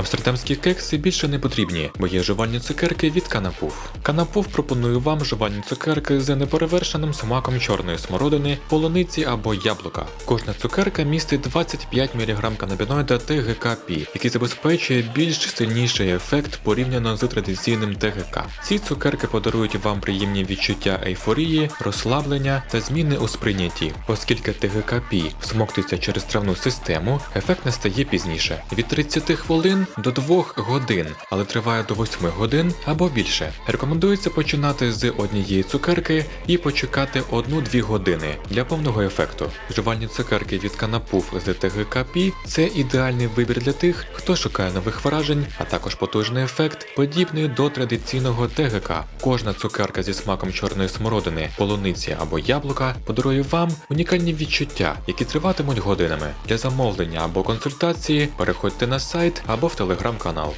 Амстердамські кекси більше не потрібні, бо є жувальні цукерки від Канапуф. Канапуф пропонує вам жувальні цукерки з неперевершеним смаком чорної смородини, полуниці або яблука. Кожна цукерка містить 25 мг канабіноїда ТГК-Пі, який забезпечує більш сильніший ефект порівняно з традиційним ТГК. Ці цукерки подарують вам приємні відчуття ейфорії, розслаблення та зміни у сприйнятті, оскільки ТГК-Пі всмоктується через травну систему, ефект настає пізніше від 30 хвилин до 2 годин, але триває до 8 годин або більше. Рекомендується починати з однієї цукерки і почекати 1-2 години для повного ефекту. Жувальні цукерки від канапуф з ТГК-Пі – це ідеальний вибір для тих, хто шукає нових вражень, а також потужний ефект, подібний до традиційного ТГК. Кожна цукерка зі смаком чорної смородини, полуниці або яблука подарує вам унікальні відчуття, які триватимуть годинами. Для замовлення або консультації переходьте на сайт або в телеграм-канал.